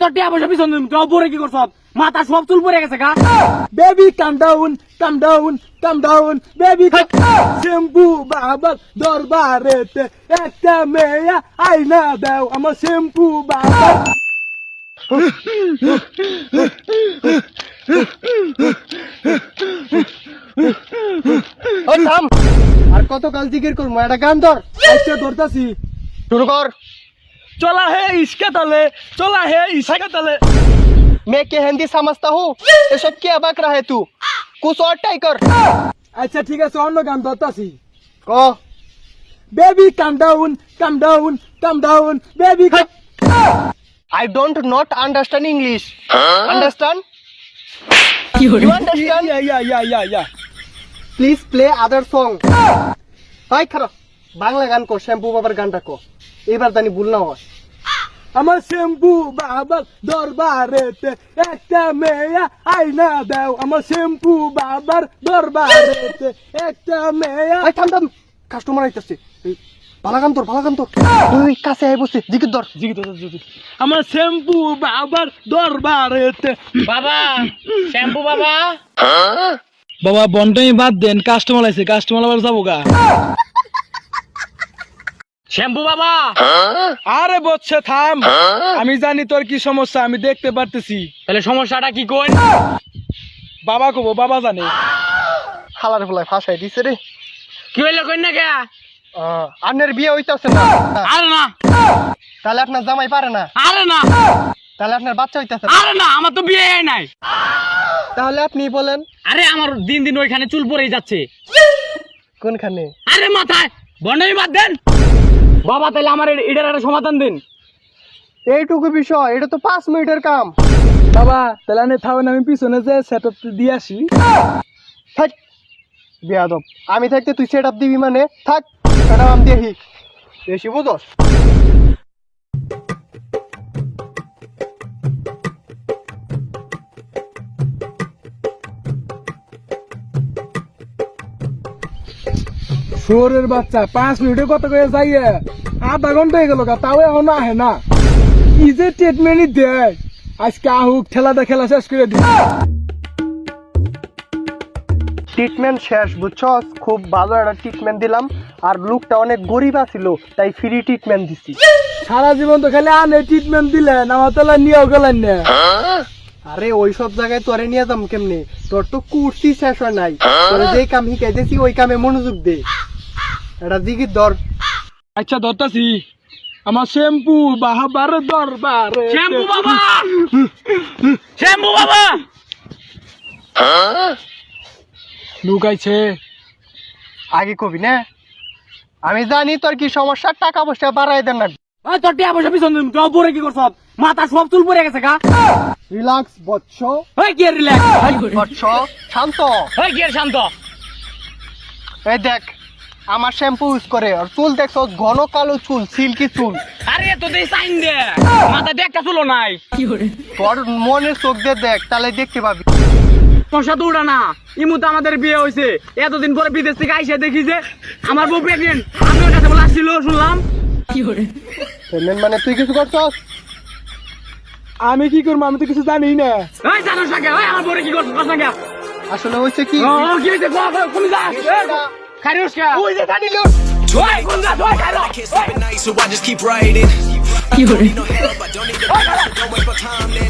তোর টিয়া পয়সা পিছন তুই পরে কি করছ? মাথা সব চুল পরে গেছে গা। Baby come down come down come down baby shampoo বাবা দরবারেতে একটা মেয়া আইনা দাও আমার শ্যাম্পু বাবা কত কাল জিকির করবো একটা গান ধর আচ্ছা ধরতাছি শুরু কর চলা হে ইসকে তালে চলা হে ইসকে তালে मैं के हिंदी समझता हूँ ये सब क्या बक रहा है तू कुछ और टाई कर আচ্ছা ঠিক আছে অন্য গান ধরতাছি को baby come down come down come down baby I don't not understand English. Understand? You understand? Yeah yeah yeah yeah yeah Please play other song. হাই খারাপ। বাংলা গান কো শ্যাম্পু বাবার গানটা কো এবার জানি ভুল না হয়। আমার শ্যাম্পু বাবার দরবারেতে একটা মেয়া আইনা দাও। আমার শ্যাম্পু বাবার দরবারেতে একটা মেয়া আই থাম থাম। কাস্টমার আইতাছে। এই, ভালা গান তোর ভালা গান তোর। তুই কাছে আই বসে জিকির ধর। আমার শ্যাম্পু বাবার দরবারেতে। বাবা শ্যাম্পু বাবা। বাবা বন্টাই বাদ দেন কাস্টমার আছে কাস্টমার আবার যাব গা। শ্যাম্পু বাবা। আরে বচ্ছে থাম। আমি জানি তোর কি সমস্যা আমি দেখতে পারতেছি। তাহলে সমস্যাটা কি কোন? বাবা কবো বাবা জানে। হালার ফলাই ফাঁসাই দিছে রে। কি হইল কই না কে আপনার বিয়ে হইতাছে না। আরে না। তাহলে আপনার জামাই পারে না। আরে না। তাহলে আপনার বাচ্চা হইতাছে না। আরে না আমার তো বিয়ে হয় নাই। তাহলে আপনি বলেন। আরে আমার দিন দিন ওইখানে চুল পরেই যাচ্ছে। কোনখানে? আরে মাথায়। বন্ডামি বাদ দেন। বাবা তাহলে আমার এটার একটা সমাধান দিন। এইটুকু বিষয় এটা তো পাঁচ মিনিটের কাম। বাবা তাহলে আমি থাকেন আমি পিছনে যে সেট আপ দিয়ে আসি। থাক বেয়াদব। আমি থাকতে তুই সেট আপ দিবি মানে? থাক সেটা আমি দেখি। বেশি বুঝস? শোরের বাচ্চা পাঁচ মিনিটে কত করে যাইয়ে? আধা ঘণ্টা হয়ে গেল গা, তাও এখন আহে না। কি যে ট্রিটমেন্টই দেয়। আজকে আহুক ঠেলাটা খেলা শেষ করে দিই ট্রিটমেন্ট শেষ বুঝছ? খুব ভালো একটা ট্রিটমেন্ট দিলাম। আর লোকটা অনেক গরিব ছিল তাই ফ্রি ট্রিটমেন্ট দিছি। সারা জীবন তো খালি আনে ট্রিটমেন্ট দিলেন আমার তাহলে নিয়েও গেলেন না। আরে ওই সব জায়গায় তোরে নিয়ে যাম কেমনে? তোর তো কুর্সি শেষ হয় নাই। তোরে যেই কাম শিখাই দিছি ওই কামে মনোযোগ দে। এটা জিগির ধর আচ্ছা ধরতাছি। আমার শ্যাম্পু বাহাবার দরবার। শ্যাম্পু বাবা! শ্যাম্পু বাবা! লুকাইছে আগে কবি না? আমি জানি তোর কি সমস্যা টাকা পয়সা বাড়াই দেন না। তোর টিয়া পয়সা পিছন দিন পরে কি করছ? মাথা সব চুল পরে গেছে গা। রিল্যাক্স বৎস ওই কি রিল্যাক্স? বৎস শান্ত। কি শান্ত? এই দেখ আমার শ্যাম্পু ইউজ করে আর চুল দেখছ ঘন কালো চুল সিল্কি চুল। আরে তো দেই সাইন দে। মাথা দেখটা চুলো নাই। তোর মনের চোখ দিয়ে দেখ তাহলে দেখতে পাবি। তোর সাথে উড়া না। ইমুতে আমাদের বিয়ে হয়েছে। এতদিন পরে বিদেশ থেকে আইসে দেখি যে আমার বউ প্রেগনেন্ট আমি ওর কাছে বলে আসছিল শুনলাম। পেমেন্ট মানে তুই কিছু করছস? আমি কি করব? আমি তো কিছু জানি না। ওই জানো সাকে ওই আমার বউরে কি করছিস? না আসলে কি? ও কি হইছে কো কো কোন যা? খারিউস কে? ওই যে জানিল। ওই কোন যা? ওই খারো Can't sleep